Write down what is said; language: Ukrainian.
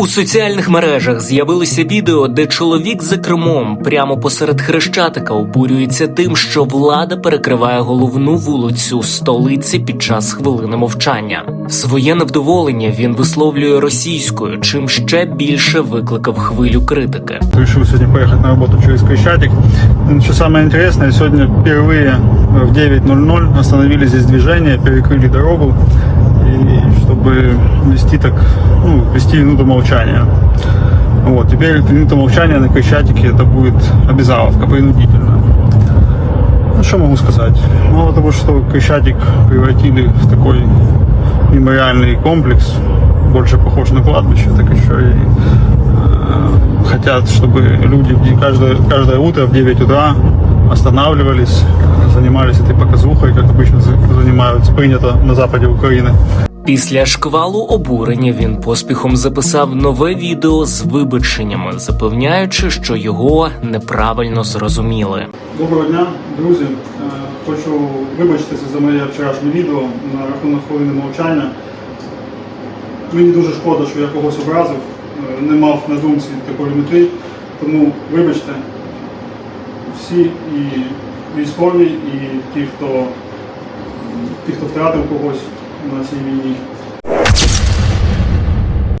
У соціальних мережах з'явилося відео, де чоловік за кермом прямо посеред хрещатика обурюється тим, що влада перекриває головну вулицю столиці під час хвилини мовчання. Своє невдоволення він висловлює російською, чим ще більше викликав хвилю критики. Решил сегодня поехать на работу через Крещатик. Ну, Что самое интересное, сегодня впервые в 9.00 остановили здесь движение, перекрыли дорогу, и чтобы вести так, ну, вести минуту молчания. Вот, теперь минута молчания на Крещатике это будет обязаловка принудительно. Ну, что могу сказать? Мало того, что Крещатик превратили в такой мемориальный комплекс, больше похож на кладбище, так еще и э, хотят, чтобы люди каждое, каждое утро в 9 утра останавливались, занимались этой показухой, как обычно за- занимаются, принято на западе Украины. Після шквалу обурення він поспіхом записав нове відео з вибаченнями, запевняючи, що його неправильно зрозуміли. Доброго дня, друзі. Е, Хочу вибачитися за моє вчорашнє відео на рахунок хвилини мовчання. Мені дуже шкода, що я когось образив, е, не мав на думці такої мети. Тому вибачте, всі і військові, і ті, хто, ті, хто втратив когось на цій війні.